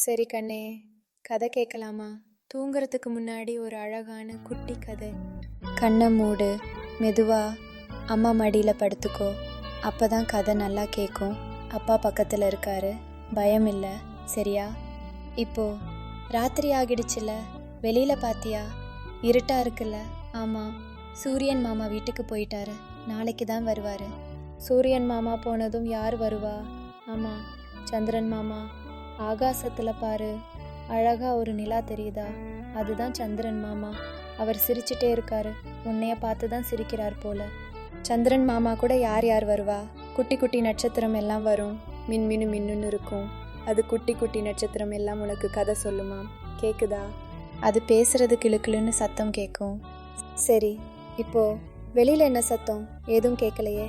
சரி கண்ணே கதை கேட்கலாமா? தூங்குறதுக்கு முன்னாடி ஒரு அழகான குட்டி கதை. கண்ணை மூடு மெதுவா அம்மா மடியில் படுத்துக்கோ. அப்போ தான் கதை நல்லா கேட்கும் அப்பா பக்கத்தில் இருக்காரு. பயம் இல்லை. சரியா? இப்போ ராத்திரி ஆகிடுச்சுல. வெளியில் பாத்தியா? இருட்டா இருக்குல்ல. ஆமாம் சூரியன் மாமா வீட்டுக்கு போயிட்டாரு. நாளைக்கு தான் வருவார். சூரியன் மாமா போனதும் யார் வருவா? ஆமாம் சந்திரன் மாமா. ஆகாசத்தில் பாரு. அழகா ஒரு நிலா தெரியுதா? அதுதான் சந்திரன் மாமா. அவர் சிரிச்சிட்டே இருக்காரு. உன்னைய பார்த்து தான் சிரிக்கிறார் போல. சந்திரன் மாமா கூட யார் யார் வருவா? குட்டி குட்டி நட்சத்திரம் எல்லாம் வரும். மின்மினு மின்னுன்னு இருக்கும். அது குட்டி குட்டி நட்சத்திரம் எல்லாம் உனக்கு கதை சொல்லுமா? கேக்குதா? அது பேசுறது கிளுக்கிளுன்னு சத்தம் கேட்கும் சரி இப்போ வெளியில என்ன சத்தம்? எதுவும் கேட்கலையே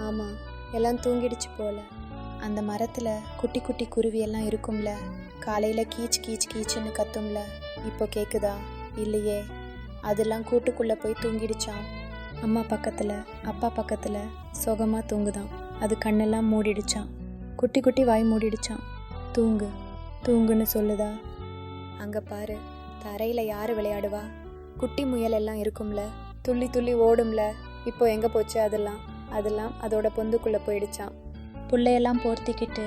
ஆமா எல்லாம் தூங்கிடுச்சு போல. அந்த மரத்தில் குட்டி குட்டி குருவியெல்லாம் இருக்கும்ல? காலையில் கீச் கீச் கீச்சுன்னு கத்தும்ல? இப்போ கேட்குதா இல்லையே. அதெல்லாம் கூட்டுக்குள்ளே போய் தூங்கிடுச்சான் அம்மா பக்கத்தில் அப்பா பக்கத்தில் சுகமாக தூங்குதான். அது கண்ணெல்லாம் மூடிடுச்சான் குட்டி குட்டி வாய் மூடிடுச்சான் தூங்கு தூங்குன்னு சொல்லுதா? அங்கே பாரு தரையில் யார் விளையாடுவா? குட்டி முயல் எல்லாம் இருக்கும்ல. துள்ளி துள்ளி ஓடும்ல. இப்போ எங்கே போச்சு அதெல்லாம்? அதெல்லாம் அதோட பொந்துக்குள்ளே போயிடுச்சான் புள்ளையெல்லாம் போர்த்திக்கிட்டு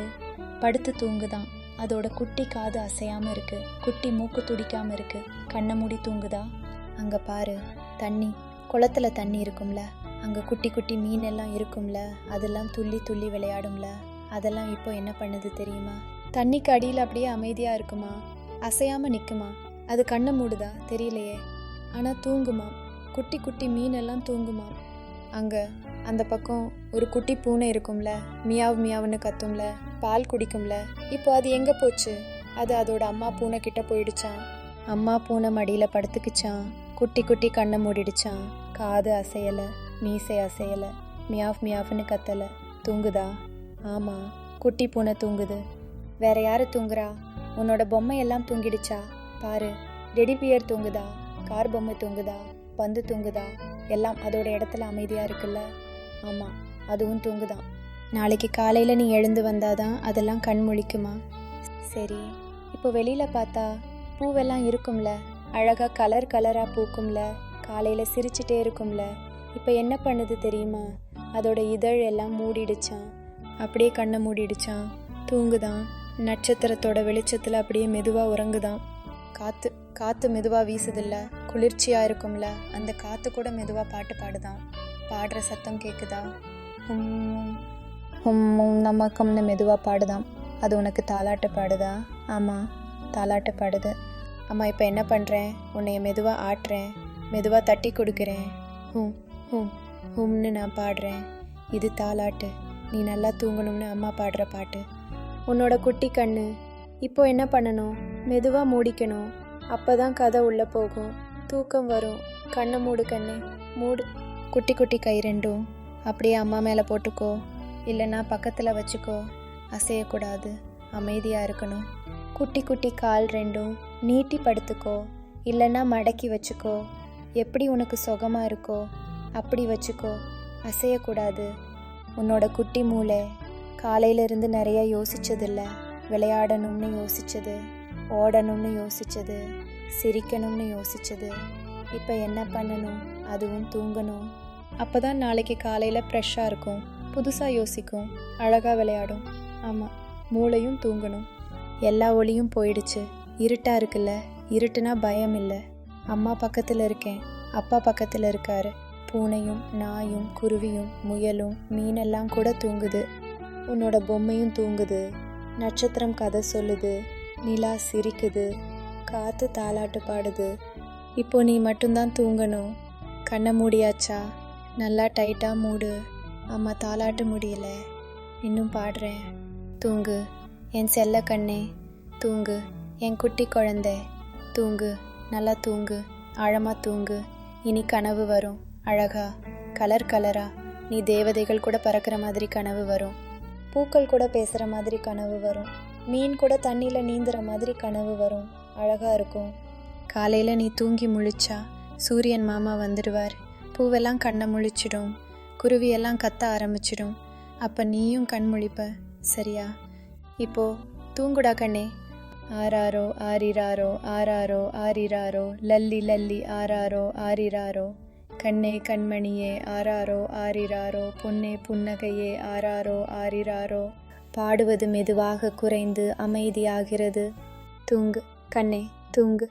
படுத்து தூங்குதான். அதோட குட்டி காது அசையாமல் இருக்கு. குட்டி மூக்கு துடிக்காமல் இருக்கு. கண்ணை மூடி தூங்குதா? அங்கே பாரு தண்ணி. குளத்துல தண்ணி இருக்கும்ல. அங்கே குட்டி குட்டி மீன் எல்லாம் இருக்கும்ல. அதெல்லாம் துள்ளி துள்ளி விளையாடும்ல. அதெல்லாம் இப்போ என்ன பண்ணுது தெரியுமா? தண்ணிக்கு அடியில் அப்படியே அமைதியாக இருக்குமா? அசையாமல் நிற்குமா அது கண்ணை மூடுதா? தெரியலையே. ஆனால் தூங்குமா? குட்டி குட்டி மீன் எல்லாம் தூங்குமா? அங்கே அந்த பக்கம் ஒரு குட்டி பூனை இருக்கும்ல மியாவ் மியாவுன்னு கத்தும்ல பால் குடிக்கும்ல இப்போ அது எங்கே போச்சு? அது அதோட அம்மா பூனை கிட்ட போயிடுச்சான் அம்மா பூனை மடியில் படுத்துக்கிச்சான் குட்டி குட்டி கண்ணை மூடிடுச்சான் காது அசையலை மீசை அசையலை மியாவ் மியாவ்னு கத்தலை. தூங்குதா? ஆமாம் குட்டி பூனை தூங்குது. வேற யார் தூங்குறா? உன்னோட பொம்மை எல்லாம் தூங்கிடுச்சா? பாரு டெடி பியர் தூங்குதா? கார் பொம்மை தூங்குதா? பந்து தூங்குதா? எல்லாம் அதோட இடத்துல அமைதியாக இருக்குல்ல. ஆமாம் அதுவும் தூங்குதான். நாளைக்கு காலையில் நீ எழுந்து வந்தாதான் அதெல்லாம் கண் முழிக்குமா? சரி இப்போ வெளியில் பார்த்தா பூவெல்லாம் இருக்கும்ல அழகாக கலர் கலராக பூக்கும்ல காலையில் சிரிச்சிட்டே இருக்கும்ல இப்போ என்ன பண்ணுது தெரியுமா? அதோட இதழ் எல்லாம் மூடிடுச்சான் அப்படியே கண்ணை மூடிடுச்சான் தூங்குதான். நட்சத்திரத்தோட வெளிச்சத்தில் அப்படியே மெதுவாக உறங்குதான். காற்று காற்று மெதுவாக வீசுதில்ல குளிர்ச்சியாக இருக்கும்ல அந்த காற்று கூட மெதுவாக பாட்டு பாடுதான். பாடுற சத்தம் கேட்குதா ஹும் ஹும் நமக்கம்னு மெதுவாக பாடுதான் அது உனக்கு தாலாட்ட பாடுதா? ஆமாம் தாலாட்ட பாடுது. அம்மா இப்போ என்ன பண்ணுறேன் உன்னைய மெதுவாக ஆட்டுறேன். மெதுவாக தட்டி கொடுக்குறேன். ஹும் ஹும் ஹும்னு நான் பாடுறேன். இது தாலாட்டு. நீ நல்லா தூங்கணும்னு அம்மா பாடுற பாட்டு. உன்னோட குட்டி கண்ணு. இப்போ என்ன பண்ணணும்? மெதுவாக மூடிக்கணும். அப்போ தான் கதை உள்ளே போகும். தூக்கம் வரும். கண்ணை மூடு கண்ணு. மூடு. குட்டி குட்டி கை ரெண்டும் அப்படியே அம்மா மேலே போட்டுக்கோ. இல்லைன்னா பக்கத்தில் வச்சுக்கோ. அசையக்கூடாது. அமைதியாக இருக்கணும். குட்டி குட்டி கால் ரெண்டும் நீட்டி படுத்துக்கோ. இல்லைன்னா மடக்கி வச்சுக்கோ. எப்படி உனக்கு சுகமாக இருக்கோ அப்படி வச்சுக்கோ. அசையக்கூடாது. உன்னோட குட்டி மூளை காலையிலிருந்து நிறைய யோசிச்சதில்ல. விளையாடணும்னு யோசிச்சது ஓடணும்னு யோசிச்சது சிரிக்கணும்னு யோசிச்சது. இப்போ என்ன பண்ணணும்? அதுவும் தூங்கணும். அப்போ தான் நாளைக்கு காலையில் ஃப்ரெஷ்ஷாக இருக்கும். புதுசாக யோசிக்கும். அழகாக விளையாடும். ஆமாம் மூளையும் தூங்கணும். எல்லா ஒளியும் போயிடுச்சு. இருட்டாக இருக்குல்ல? இருட்டுனா பயம் இல்லை. அம்மா பக்கத்தில் இருக்கேன். அப்பா பக்கத்தில் இருக்காரு. பூனையும் நாயும் குருவியும் முயலும் மீனெல்லாம் கூட தூங்குது. உன்னோட பொம்மையும் தூங்குது. நட்சத்திரம் கதை சொல்லுது. நிலா சிரிக்குது. காற்று தாலாட்டு பாடுது. இப்போ நீ மட்டும்தான் தூங்கணும். கண்ணை மூடியாச்சா? நல்லா டைட்டாக மூடு. அம்மா தாளாட்ட முடியல. இன்னும் பாடுறேன். தூங்கு. என் செல்ல கண்ணே. தூங்கு. என் குட்டி குழந்தை. தூங்கு. நல்லா தூங்கு. ஆழமாக தூங்கு. இனி கனவு வரும். அழகா. கலர் கலரா. நீ தேவதைகள் கூட பறக்கிற மாதிரி கனவு வரும். பூக்கள் கூட பேசுகிற மாதிரி கனவு வரும். மீன் கூட தண்ணியில் நீந்துற மாதிரி கனவு வரும். அழகாக இருக்கும். காலையில் நீ தூங்கி முழிச்சா சூரியன் மாமா வந்துடுவார். பூவெல்லாம் கண்ணை முழிச்சிடும். குருவியெல்லாம் கத்த ஆரம்பிச்சிடும். அப்போ நீயும் கண் முழிப்ப. சரியா? இப்போ தூங்குடா கண்ணே. ஆராரோ ஆரிராரோ ஆராரோ ஆரிராரோ லல்லி லல்லி ஆராரோ ஆரிராரோ. கண்ணே கண்மணியே ஆராரோ ஆரிராரோ. பொன்னே புன்னகையே ஆராரோ ஆரிராரோ. பாடுவது மெதுவாக குறைந்து அமைதியாகிறது. தூங்கு. கண்ணே தூங்கு.